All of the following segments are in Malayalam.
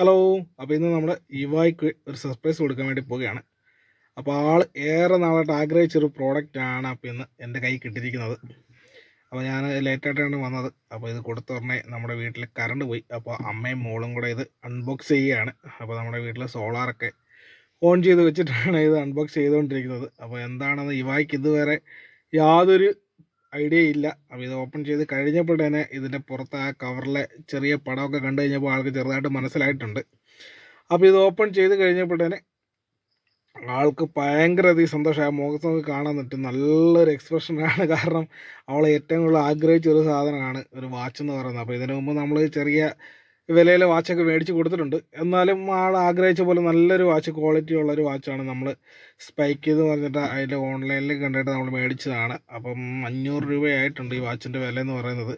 ഹലോ അപ്പോൾ ഇന്ന് നമ്മുടെ ഇവായ്ക്ക് ഒരു സർപ്രൈസ് കൊടുക്കാൻ വേണ്ടി പോവുകയാണ്. അപ്പോൾ ആൾ ഏറെ നാളായിട്ട് ആഗ്രഹിച്ചൊരു പ്രോഡക്റ്റാണ് അപ്പോൾ ഇന്ന് എന്റെ കൈ കിട്ടിയിരിക്കുന്നത്. അപ്പോൾ ഞാൻ ലേറ്റായിട്ടാണ് വന്നത്. അപ്പോൾ ഇത് കൊടുത്ത ഉടനെ നമ്മുടെ വീട്ടിൽ കറണ്ട് പോയി. അപ്പോൾ അമ്മയും മോളും കൂടെ ഇത് അൺബോക്സ് ചെയ്യുകയാണ്. അപ്പോൾ നമ്മുടെ വീട്ടിൽ സോളാറൊക്കെ ഓൺ ചെയ്ത് വെച്ചിട്ടാണ് ഇത് അൺബോക്സ് ചെയ്തുകൊണ്ടിരിക്കുന്നത്. അപ്പോൾ എന്താണെന്ന് ഇവായ്ക്ക് ഇതുവരെ യാതൊരു ഐഡിയ ഇല്ല. അപ്പോൾ ഇത് ഓപ്പൺ ചെയ്ത് കഴിഞ്ഞപ്പോൾ തന്നെ ഇതിന്റെ പുറത്ത് ആ കവറിലെ ചെറിയ പടമൊക്കെ കണ്ടു കഴിഞ്ഞപ്പോൾ ആൾക്ക് ചെറുതായിട്ട് മനസ്സിലായിട്ടുണ്ട്. അപ്പോൾ ഇത് ഓപ്പൺ ചെയ്ത് കഴിഞ്ഞപ്പോൾ തന്നെ ആൾക്ക് ഭയങ്കര അധികം സന്തോഷമായി മുഖത്ത് നോക്കി കാണാൻ പറ്റും. നല്ലൊരു എക്സ്പ്രഷനാണ് കാരണം അവൾ ഏറ്റവും കൂടുതൽ ആഗ്രഹിച്ച ഒരു സാധനമാണ് ഒരു വാച്ച് എന്ന് പറയുന്നത്. അപ്പോൾ ഇതിനു മുമ്പ് നമ്മൾ ചെറിയ വിലയിലെ വാച്ചൊക്കെ മേടിച്ച് കൊടുത്തിട്ടുണ്ട്. എന്നാലും ആൾ ആഗ്രഹിച്ച പോലെ നല്ലൊരു വാച്ച് ക്വാളിറ്റി ഉള്ളൊരു വാച്ചാണ് നമ്മൾ സ്പൈക്ക് എന്ന് പറഞ്ഞിട്ട് അതിന്റെ ഓൺലൈനിൽ കണ്ടിട്ട് നമ്മൾ മേടിച്ചതാണ്. അപ്പം അഞ്ഞൂറ് രൂപയായിട്ടുണ്ട് ഈ വാച്ചിന്റെ വില എന്ന് പറയുന്നത്.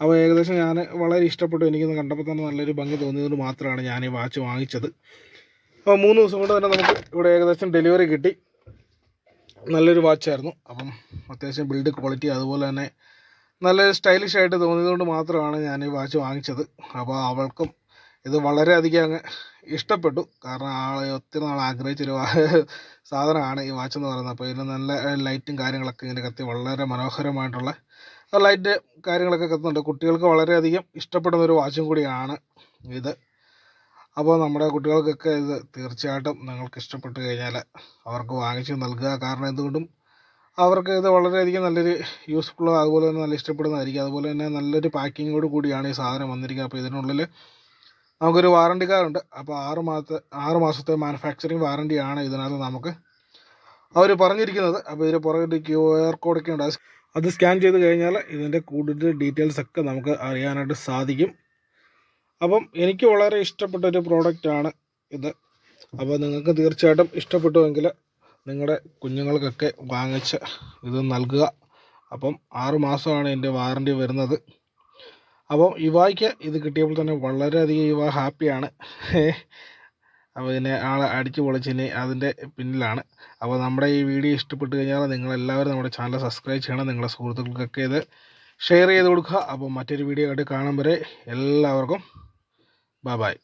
അപ്പോൾ ഏകദേശം ഞാൻ വളരെ ഇഷ്ടപ്പെട്ടു. എനിക്കിന്ന് കണ്ടപ്പോൾ തന്നെ നല്ലൊരു ഭംഗി തോന്നിയതുകൊണ്ട് മാത്രമാണ് ഞാൻ ഈ വാച്ച് വാങ്ങിച്ചത്. അപ്പോൾ മൂന്ന് ദിവസം കൊണ്ട് തന്നെ നമുക്ക് ഇവിടെ ഏകദേശം ഡെലിവറി കിട്ടി. നല്ലൊരു വാച്ചായിരുന്നു അപ്പം അത്യാവശ്യം ബിൽഡ് ക്വാളിറ്റി അതുപോലെ തന്നെ നല്ല സ്റ്റൈലിഷ് ആയിട്ട് തോന്നിയതുകൊണ്ട് മാത്രമാണ് ഞാൻ ഈ വാച്ച് വാങ്ങിച്ചത്. അപ്പോൾ അവൾക്കും ഇത് വളരെയധികം അങ്ങ് ഇഷ്ടപ്പെട്ടു. കാരണം ആൾ ഒത്തിരി നാൾ ആഗ്രഹിച്ചൊരു സാധനമാണ് ഈ വാച്ച് എന്ന് പറയുന്നത്. അപ്പോൾ ഇതിന് നല്ല ലൈറ്റും കാര്യങ്ങളൊക്കെ ഇങ്ങനെ കത്തി വളരെ മനോഹരമായിട്ടുള്ള ലൈറ്റ് കാര്യങ്ങളൊക്കെ കത്തുന്നുണ്ട് കുട്ടികൾക്ക് വളരെയധികം ഇഷ്ടപ്പെടുന്ന ഒരു വാച്ചും കൂടിയാണ് ഇത്. അപ്പോൾ നമ്മുടെ കുട്ടികൾക്കൊക്കെ ഇത് തീർച്ചയായിട്ടും നിങ്ങൾക്ക് ഇഷ്ടപ്പെട്ട് കഴിഞ്ഞാൽ അവർക്ക് വാങ്ങിച്ച് നൽകുക. കാരണം എന്തുകൊണ്ടും അവർക്ക് ഇത് വളരെയധികം നല്ലൊരു യൂസ്ഫുൾ അതുപോലെ തന്നെ നല്ല ഇഷ്ടപ്പെടുന്നതായിരിക്കും. അതുപോലെ തന്നെ നല്ലൊരു പാക്കിങ്ങോട് കൂടിയാണ് ഈ സാധനം വന്നിരിക്കുന്നത്. അപ്പോൾ ഇതിനുള്ളിൽ നമുക്കൊരു വാറണ്ടി കാർഡുണ്ട് അപ്പോൾ ആറ് മാസത്തെ ആറ് മാസത്തെ മാനുഫാക്ചറിങ് വാറണ്ടിയാണ് ഇതിനകത്ത് നമുക്ക് അവർ പറഞ്ഞിരിക്കുന്നത്. അപ്പോൾ ഇതിന് പുറകിൽ ക്യു ആർ കോഡൊക്കെ ഉണ്ട്. അത് അത് സ്കാൻ ചെയ്ത് കഴിഞ്ഞാൽ ഇതിന്റെ കൂടുതൽ ഡീറ്റെയിൽസ് ഒക്കെ നമുക്ക് അറിയാനായിട്ട് സാധിക്കും. അപ്പം എനിക്ക് വളരെ ഇഷ്ടപ്പെട്ട ഒരു പ്രോഡക്റ്റാണ് ഇത്. അപ്പോൾ നിങ്ങൾക്ക് തീർച്ചയായിട്ടും ഇഷ്ടപ്പെട്ടുവെങ്കിൽ നിങ്ങളുടെ കുഞ്ഞുങ്ങൾക്കൊക്കെ വാങ്ങിച്ച് ഇത് നൽകുക. അപ്പം ആറ് മാസമാണ് എന്റെ വാറണ്ടി വരുന്നത്. അപ്പം ഇവായ്ക്ക് ഇത് കിട്ടിയപ്പോൾ തന്നെ വളരെയധികം ഇവ ഹാപ്പിയാണ്. അപ്പോൾ ഇതിനെ ആളെ അടിച്ചു പൊളിച്ചിന് അതിന്റെ പിന്നിലാണ്. അപ്പോൾ നമ്മുടെ ഈ വീഡിയോ ഇഷ്ടപ്പെട്ട് കഴിഞ്ഞാൽ നിങ്ങളെല്ലാവരും നമ്മുടെ ചാനൽ സബ്സ്ക്രൈബ് ചെയ്യണം. നിങ്ങളുടെ സുഹൃത്തുക്കൾക്കൊക്കെ ഇത് ഷെയർ ചെയ്ത് കൊടുക്കുക. അപ്പോൾ മറ്റൊരു വീഡിയോ ആയിട്ട് കാണും വരെ എല്ലാവർക്കും ബൈ ബൈ